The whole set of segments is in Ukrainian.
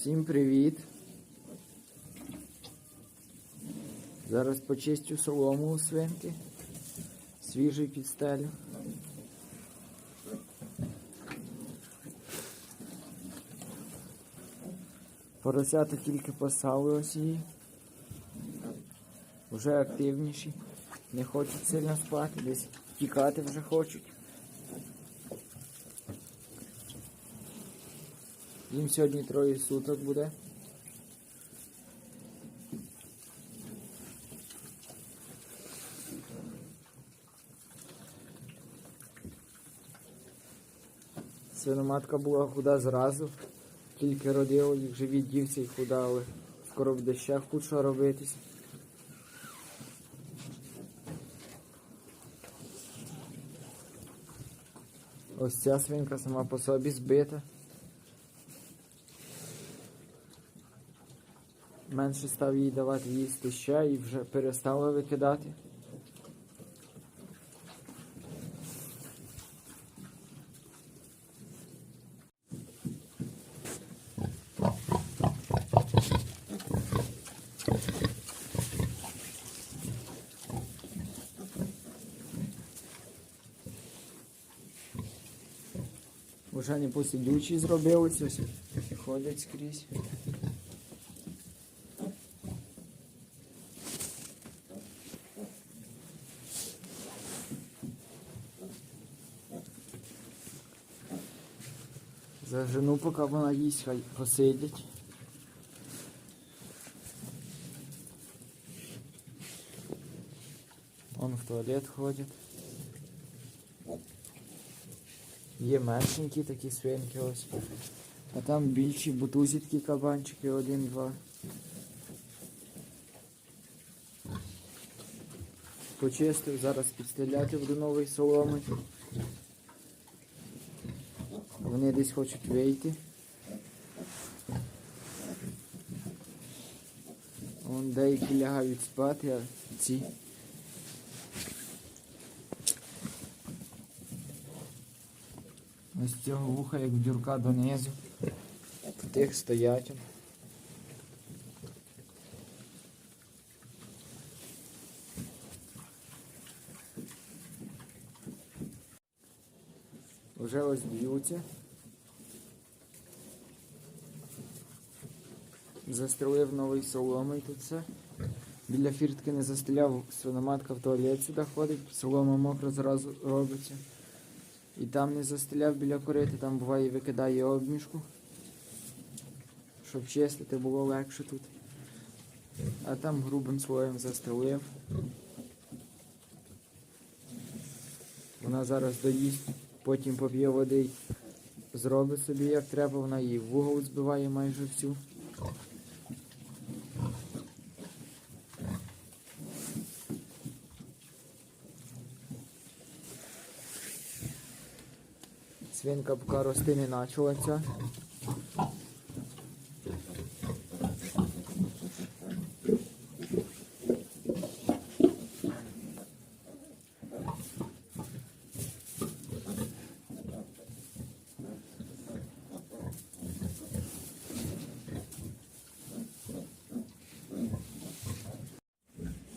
Всім привіт. Зараз почистю солому у свинки. Свіжий підстелю. Поросята тільки посали ось її. Вже активніші. Не хочуть сильно спати, десь тікати вже хочуть. Їм сьогодні троє суток буде. Свиноматка була худа зразу, тільки родила, їх живі дівці й худа, але скоро буде ще худше робитися. Ось ця свинка сама по собі збита. Менше став їй давати їсти ще і вже перестала викидати. Вже не посидючі зробилися, ходять скрізь. Зажену, поки вона їсть, хай посидять. Вон в туалет ходять. Є меншенькі такі свинки ось. А там більші бутузі такі кабанчики, один-два. Почистив, зараз підстріляти буду новий соломи. Вони десь хочуть вийти. Вон деякі лягають спати, а ці. Ось цього вуха як дюрка донизу. Тих стоять. Вже ось б'ються. Застрелив новий соломий тут все. Біля фіртки не застеляв, свиноматка в туалет сюди ходить, солома мокра зразу робиться. І там не застеляв біля корити, там буває викидає обмішку. Щоб чистити було легше тут. А там грубим слоєм застелив. Вона зараз доїсть, потім поп'є води зробить собі як треба, вона її в угол збиває майже всю. Свинка поки рости не почала ця.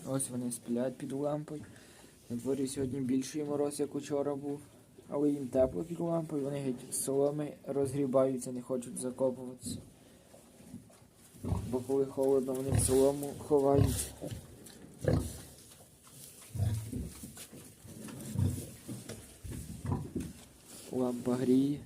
Ось вони сплять під лампою. На дворі сьогодні більший мороз, як учора був. Але їм тепло під лампою, вони геть соломи розгрібаються, не хочуть закопуватися. Бо коли холодно, вони в солому ховаються. Лампа гріє.